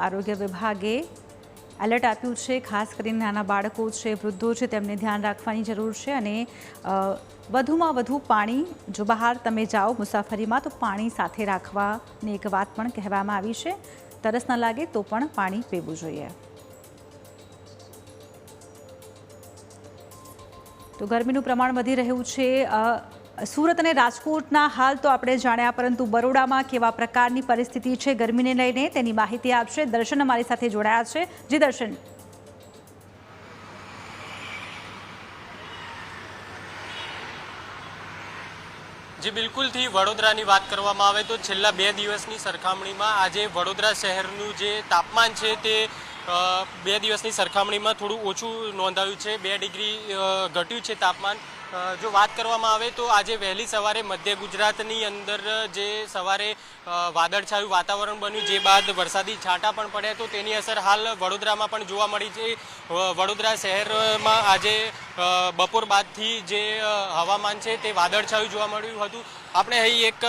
આરોગ્ય વિભાગે એલર્ટ આપ્યું છે, ખાસ કરીને નાના બાળકો છે, વૃદ્ધો છે, તેમને ધ્યાન રાખવાની જરૂર છે અને વધુમાં વધુ પાણી જો બહાર તમે જાઓ મુસાફરીમાં તો પાણી સાથે રાખવાની એક વાત પણ કહેવામાં આવી છે. તરસ ન લાગે તો પણ પાણી પીવું જોઈએ. તો ગરમીનું પ્રમાણ વધી રહ્યું છે. સુરત અને રાજકોટના હાલ તો આપણે જાણ્યા, પરંતુ બરોડામાં કેવા પ્રકારની પરિસ્થિતિ છે ગરમીને લઈને તેની માહિતી આપશે દર્શન અમારી સાથે જોડાયા છે. જી દર્શન. જે, બિલકુલથી વડોદરાની વાત કરવામાં આવે તો છેલ્લા બે દિવસની સરખામણીમાં આજે વડોદરા શહેરનું જે તાપમાન છે તે બે દિવસની સરખામણીમાં થોડું ઓછું નોંધાયું છે. બે ડિગ્રી ઘટ્યું છે તાપમાન. જો વાત કરવામાં આવે તો આજે વહેલી સવારે મધ્ય ગુજરાતની અંદર જે સવારે વાદળછાયું વાતાવરણ બન્યું, જે બાદ વરસાદી છાંટા પણ પડ્યા, તો તેની અસર હાલ વડોદરામાં પણ જોવા મળી છે. વડોદરા શહેરમાં આજે બપોર બાદથી જે હવામાન છે તે વાદળછાયું જોવા મળ્યું હતું. આપણે અહીં એક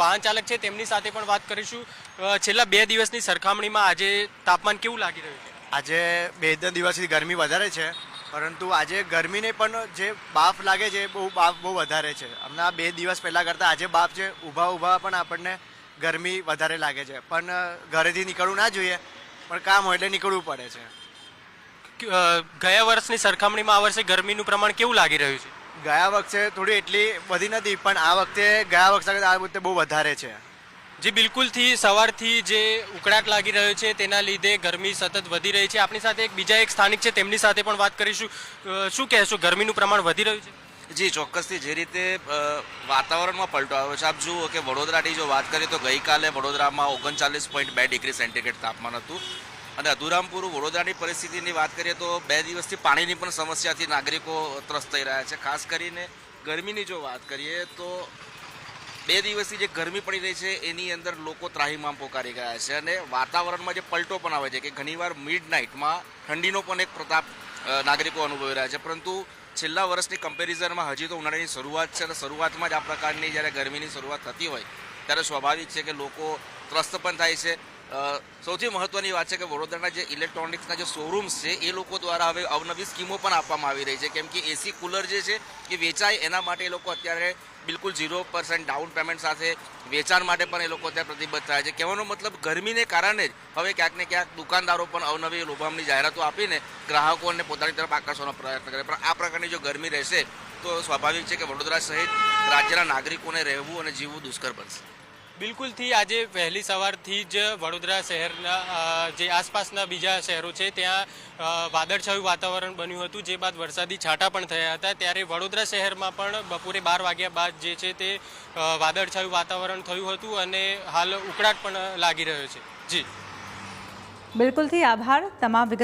વાહન ચાલક છે, તેમની સાથે પણ વાત કરીશું. છેલ્લા બે દિવસની સરખામણીમાં આજે તાપમાન કેવું લાગી રહ્યું છે? આજે બે ત્રણ દિવસથી ગરમી વધારે છે. પરંતુ આજે ગરમીને પણ જે બાફ લાગે છે એ બહુ બાફ બહુ વધારે છે. હમણાં બે દિવસ પહેલાં કરતાં આજે બાફ છે ઊભા ઊભા પણ આપણને ગરમી વધારે લાગે છે. પણ ઘરેથી નીકળવું ના જોઈએ પણ કામ હોય એટલે નીકળવું પડે છે. ગયા વર્ષની સરખામણીમાં આ વર્ષે ગરમીનું પ્રમાણ કેવું લાગી રહ્યું છે? ગયા વખતે થોડી એટલી બધી નથી પણ આ વખતે ગયા વખતે આ વખતે બહુ વધારે છે. જે બિલકુલથી સવારથી જે ઉકળાટ લાગી રહ્યો છે, તેના લીધે ગરમી સતત વધી રહી છે. આપણી સાથે એક બીજા એક સ્થાનિક છે, તેમની સાથે પણ વાત કરીશું. શું કહેશો, ગરમીનું પ્રમાણ વધી રહ્યું છે? જી, ચોક્કસથી જે રીતે વાતાવરણમાં પલટો આવ્યો છે. આપ જુઓ કે વડોદરાની જો વાત કરીએ તો ગઈકાલે વડોદરામાં ઓગણચાલીસ પોઈન્ટ બે ડિગ્રી સેન્ટીગ્રેડ તાપમાન હતું. અને અધુરામપુર વડોદરાની પરિસ્થિતિની વાત કરીએ તો બે દિવસથી પાણીની પણ સમસ્યાથી નાગરિકો ત્રસ્ત થઈ રહ્યા છે. ખાસ કરીને ગરમીની જો વાત કરીએ તો બે દિવસથી જે ગરમી પડી રહી છે, એની અંદર લોકો ત્રાહીમામ પોકારી ગયા છે અને વાતાવરણમાં જે પલટો પણ આવે છે કે ઘણીવાર મિડ નાઇટમાં ઠંડીનો પણ એક પ્રતાપ નાગરિકો અનુભવી રહ્યા છે. પરંતુ છેલ્લા વર્ષની કમ્પેરિઝનમાં હજી તો ઉનાળાની શરૂઆત છે અને શરૂઆતમાં જ આ પ્રકારની જ્યારે ગરમીની શરૂઆત થતી હોય, ત્યારે સ્વાભાવિક છે કે લોકો ત્રસ્ત પણ થાય છે. સૌથી મહત્વની વાત છે કે વડોદરાના જે ઇલેક્ટ્રોનિક્સના જે શોરૂમ્સ છે, એ લોકો દ્વારા હવે અવનવી સ્કીમો પણ આપવામાં આવી રહી છે. કેમ કે એસી કુલર જે છે, એ વેચાય એના માટે એ લોકો અત્યારે બિલકુલ ઝીરો પર્સન્ટ ડાઉન પેમેન્ટ સાથે વેચાણ માટે પણ એ લોકો અત્યારે પ્રતિબદ્ધ થાય છે. કહેવાનો મતલબ ગરમીને કારણે જ હવે ક્યાંક ને ક્યાંક દુકાનદારો પણ અવનવી લોભામની જાહેરાતો આપીને ગ્રાહકોને પોતાની તરફ આકર્ષવાનો પ્રયત્ન કરે. પણ આ પ્રકારની જો ગરમી રહેશે તો સ્વાભાવિક છે કે વડોદરા સહિત રાજ્યના નાગરિકોને રહેવું અને જીવવું દુષ્કર બનશે. બિલકુલથી આજે વહેલી સવારથી જ વડોદરા શહેરના જે આસપાસના બીજા શહેરો છે, ત્યાં વાદળછાયું વાતાવરણ બન્યું હતું. જે બાદ વરસાદી છાંટા પણ થયા હતા. ત્યારે વડોદરા શહેરમાં પણ બપોરે બાર વાગ્યા બાદ જે છે તે વાદળછાયું વાતાવરણ થયું હતું અને હાલ ઉકળાટ પણ લાગી રહ્યો છે. જી. બિલકુલથી આભાર. તમામ વિગત